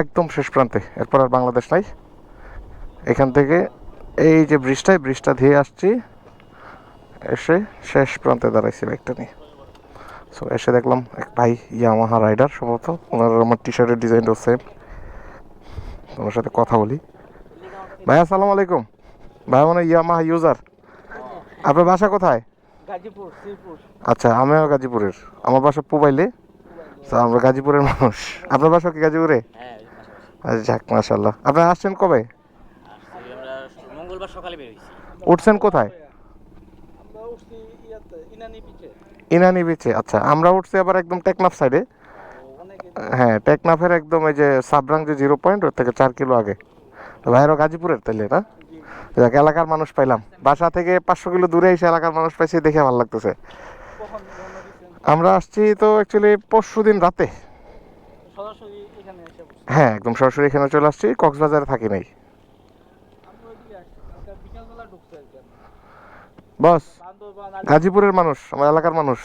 একদম শেষ প্রান্তে এরপর আর বাংলাদেশ নাই। এখান থেকে এই যে ব্রিজটায় ব্রিজটা ধেয়ে আসছি এসে শেষ প্রান্তে দাঁড়াইছি বাইকটা নিয়ে। সো এসে দেখলাম এক ভাই ইয়ামাহা রাইডার সম্ভবত। ওনার আমার টি শার্টের ডিজাইনটাও সেম ওনার সাথে কথা বলি। ভাই আসসালামু আলাইকুম। ভাই মানে ইয়ামাহা ইউজার আপনার বাসা কোথায়? গাজীপুর আচ্ছা আমিও গাজীপুরের। আমার বাসা পুবাইলে। তো আমরা গাজীপুরের মানুষ। আপনার বাসা কি গাজীপুরে? হ্যাঁ আচ্ছা যাক মাশাল্লাহ আপনি আসছেন কবে? মঙ্গলবার সকালে বের উঠছেন কোথায়? আমরা উঠছি ইয়াতে ইনানি বিচে আচ্ছা আমরা উঠছি আবার একদম টেকনাফ সাইডে হ্যাঁ টেকনাফের একদম এই যে সাবরাং যে জিরো পয়েন্ট ওর থেকে চার কিলো আগে। তো ভাইয়েরও গাজীপুরের তাইলে না? যাক এলাকার মানুষ পাইলাম। বাসা থেকে পাঁচশো কিলো দূরে এসে এলাকার মানুষ পাইছি দেখে ভালো লাগতেছে। আমরা আসছি তো অ্যাকচুয়ালি পরশু দিন রাতে। হ্যাঁ একদম সরাসরি এখানে চলে আসছি কক্সবাজারে থাকি নাই। বস গাজীপুরের মানুষ আমার এলাকার মানুষ।